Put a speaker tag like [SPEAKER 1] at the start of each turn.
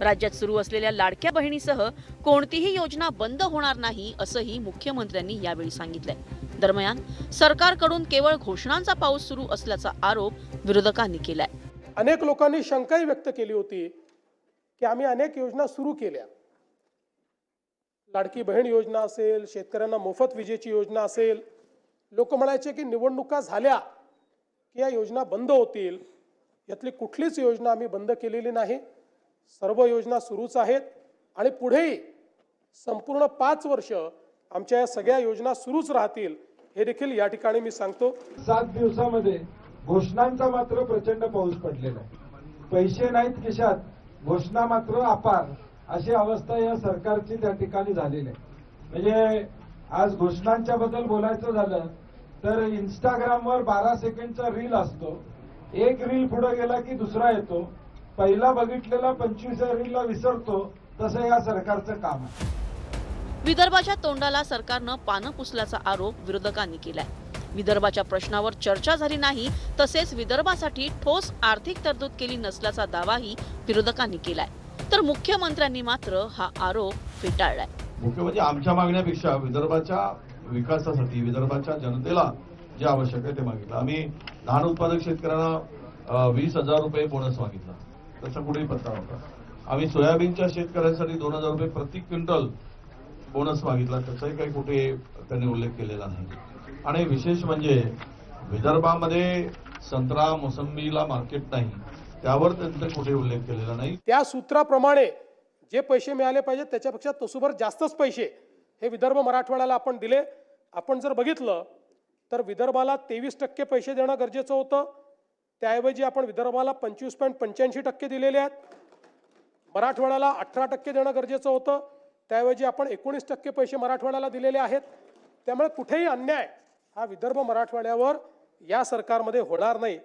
[SPEAKER 1] राज्यात सुरू असलेल्या लाडक्या बहिणीसह कोणतीही योजना बंद होणार नाही असंही मुख्यमंत्र्यांनी यावेळी सांगितलंय. दरम्यान सरकारकडून केवळ घोषणांचा पाऊस सुरू असल्याचा आरोप विरोधकांनी केलाय.
[SPEAKER 2] अनेक लोकांनी शंकाही व्यक्त केली होती की आम्ही अनेक योजना सुरू केल्या. लाडकी बहीण योजना असेल शेतकऱ्यांना मोफत विजेची योजना असेल लोक म्हणायचे की निवडणुका झाल्या की या योजना बंद होतील यातली कुठलीच योजना आम्ही बंद केलेली नाही. सर्व योजना सुरूच आहेत आणि पुढेही संपूर्ण पाच वर्ष आमच्या या सगळ्या योजना सुरूच राहतील हे देखील या ठिकाणी मी सांगतो.
[SPEAKER 3] सात दिवसामध्ये घोषणांचा मात्र प्रचंड पाऊस पडलेला आहे. पैसे नाहीत खिशात घोषणा मात्र अपार अशी अवस्था या सरकारची त्या ठिकाणी झालेली आहे. म्हणजे आज घोषणांच्या बद्दल बोलायचं झालं तर इंस्टाग्रामवर बारा सेकंडचा रील असतो. एक रील पुढे गेला की दुसरा येतो. पहिला बघितलेला पंचवीस रीलला विसरतो तसं या सरकारचं काम आहे.
[SPEAKER 1] विदर्भाच्या तोंडाला सरकारनं पानं पुसल्याचा आरोप विरोधकांनी केलाय. विदर्भाच्या प्रश्नावर चर्चा झाली नाही तसेच विदर्भासाठी ठोस आर्थिक तरतूद केली नसल्याचा दावाही विरोधकांनी केलाय. तर मुख्यमंत्र्यांनी मात्र हा आरोप फेटाळलाय.
[SPEAKER 4] मुख्य म्हणजे आमच्या मागण्यापेक्षा विदर्भाच्या विकासासाठी विदर्भाच्या जनतेला जे आवश्यक आहे ते मागितलं. आम्ही धान उत्पादक शेतकऱ्यांना वीस हजार रुपये बोनस मागितला. त्याचा कुठेही पत्ता होता आम्ही सोयाबीनच्या शेतकऱ्यांसाठी दोन हजार रुपये प्रति क्विंटल बोनस मागितला. त्याचाही काही कुठे त्यांनी उल्लेख केलेला नाही. आणि विशेष म्हणजे विदर्भामध्ये संत्रा मोसंबीला मार्केट नाही. त्यावर त्यांचा कुठे उल्लेख केलेला नाही.
[SPEAKER 2] त्या सूत्राप्रमाणे जे पैसे मिळाले पाहिजेत त्याच्यापेक्षा तसुभर जास्तच पैसे हे विदर्भ मराठवाड्याला आपण दिले. आपण जर बघितलं तर विदर्भाला तेवीस टक्के पैसे देणं गरजेचं होतं. त्याऐवजी आपण विदर्भाला पंचवीस पॉईंट पंच्याऐंशी टक्के दिलेले आहेत. मराठवाड्याला अठरा टक्के देणं गरजेचं होतं. त्याऐवजी आपण एकोणीस टक्के पैसे मराठवाड्याला दिलेले आहेत. त्यामुळे कुठेही अन्याय हा विदर्भ मराठवाड्यावर या सरकारमध्ये होणार नाही.